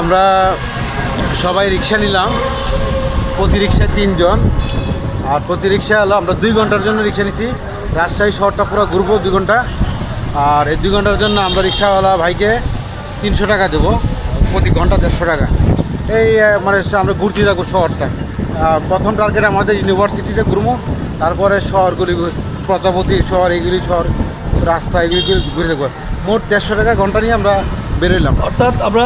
আমরা সবাই রিক্সা নিলাম। প্রতি রিক্সায় তিনজন। আর প্রতি রিক্সা হলো আমরা দুই ঘণ্টার জন্য রিক্সা নিচ্ছি। রাজশাহী শহরটা পুরো ঘুরবো দুই ঘণ্টা। আর এই দুই ঘণ্টার জন্য আমরা রিক্সাওয়ালা ভাইকে তিনশো টাকা দেবো। প্রতি ঘণ্টা দেড়শো টাকা। এই মানে আমরা ঘুরতে থাকব শহরটা। প্রথম টার্গেট আমাদের ইউনিভার্সিটিতে ঘুরবো। তারপরে শহরগুলি, প্রজাপতি শহর এইগুলি শহর, রাস্তা এগুলি ঘুরে দেখব। মোট দেড়শো টাকা ঘণ্টা নিয়ে আমরা বেরোলাম। অর্থাৎ আমরা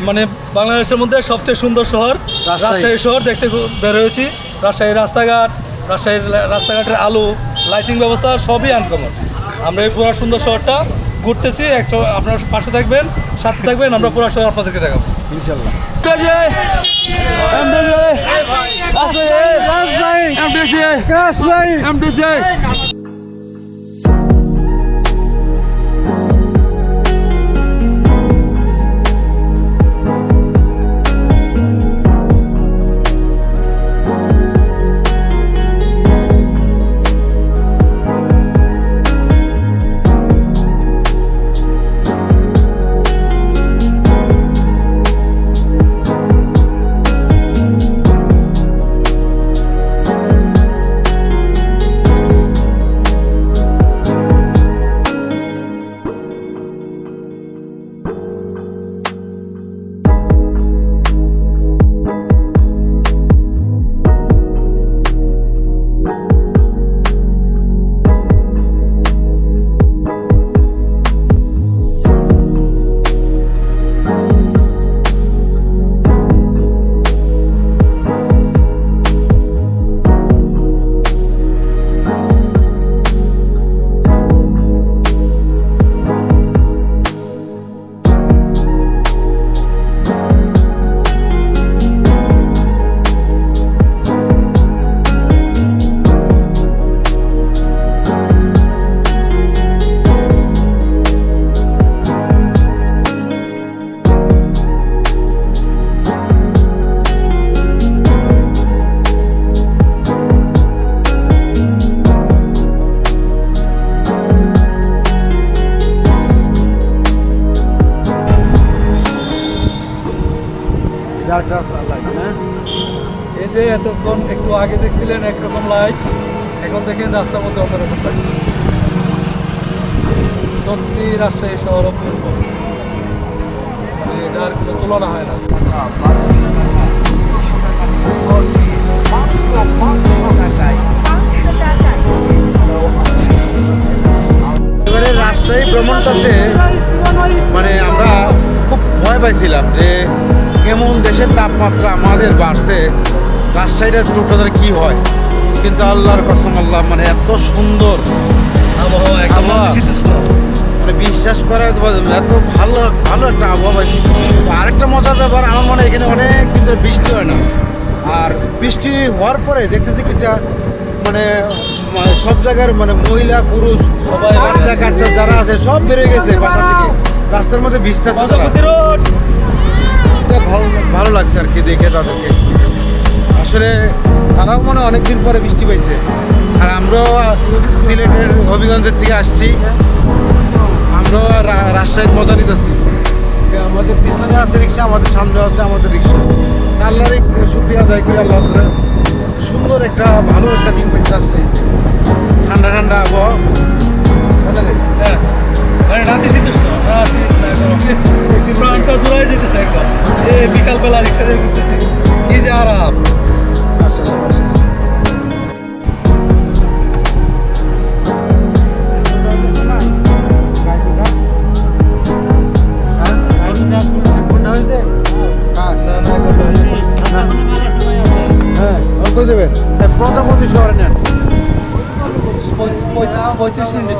মানে বাংলাদেশের মধ্যে সবচেয়ে সুন্দর শহর রাজশাহী। শহর দেখতে বের হয়েছি রাজশাহীর রাস্তাঘাট রাজশাহীর রাস্তাঘাটের আলো লাইটিং ব্যবস্থা সবই আনকমন আমরা এই পুরো সুন্দর শহরটা ঘুরতেছি একটা আপনার পাশে থাকবেন সাথে থাকবেন আমরা পুরো শহর আপনাদেরকে দেখাবো ইনশাল্লাহ হ্যাঁ আগে দেখছিলেন একরকম লাইট এখন দেখেন রাস্তার মধ্যে অন্যরকম লাইট সত্যি রাজশাহী শহর অপূর্ব। মানে যার কোনো তুলনা হয় না। এবারে রাজশাহী ভ্রমণটাতে মানে আমরা খুব ভয় পাইছিলাম যে এমন দেশের তাপমাত্রা আমাদের বাড়ছে। রাজশাহীটা টোটাল কি হয়? কিন্তু আল্লাহর কসম আল্লাহ মানে এত সুন্দর। মানে বিশ্বাস করা এত ভালো ভালো একটা আবহাওয়া তো আরেকটা মজার ব্যাপার আমার মনে এখানে অনেক দিন ধরে বৃষ্টি হয় না। আর বৃষ্টি হওয়ার পরে দেখতেছি কি মানে মানে সব জায়গার মানে মহিলা পুরুষ সবাই বাচ্চা কাচ্চা যারা আছে সব বেড়ে গেছে বাসা থেকে। রাস্তার মধ্যে ভিজতেছে এটা ভালো ভালো লাগছে আর কি দেখে তাদেরকে। আসলে তারাও মনে হয় অনেকদিন পরে বৃষ্টি পাইছে। আর আমরাও সিলেটের হবিগঞ্জের থেকে আসছি। আমরাও রাজশাহীর মজা নিতেছি। আমাদের পিছনে আছে রিক্সা আমাদের সামনে আছে আমাদের রিক্সা। আল্লাহর শুক্রিয়া আদায় করি আল্লাহ সুন্দর একটা ভালো একটা দিন পাইতে আসছে ঠান্ডা ঠান্ডা আবহাওয়া? হ্যাঁ। নাতিশীতোষ্ণ না শীত প্রাণটা দূরাই যেতেছে একদম। এই বিকালবেলা রিক্সা দিয়ে ঘুরতেছি। ও কই দেবেন? হ্যাঁ, প্রজাপতি শহরে নেন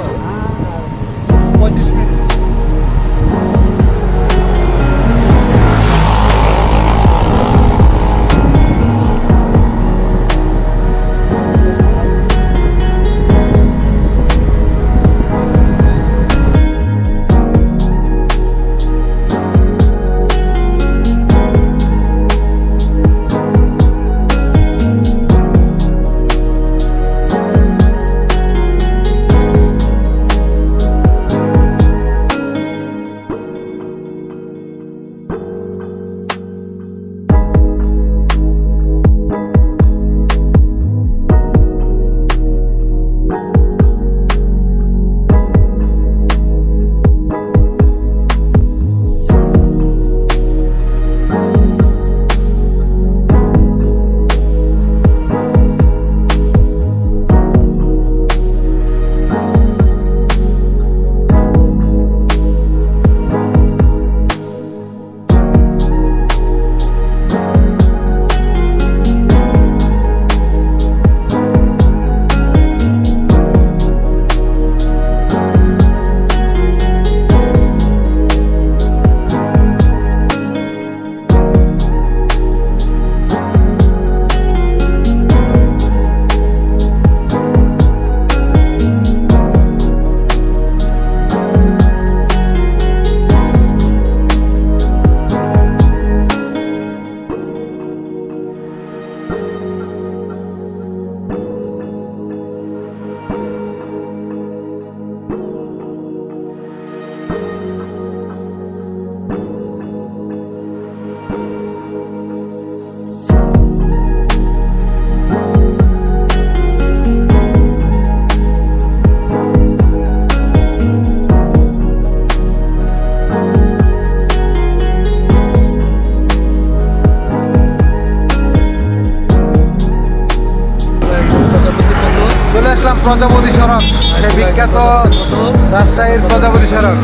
প্রজাপতি সড়ক সেই বিখ্যাত রাজশাহীর প্রজাপতি সড়ক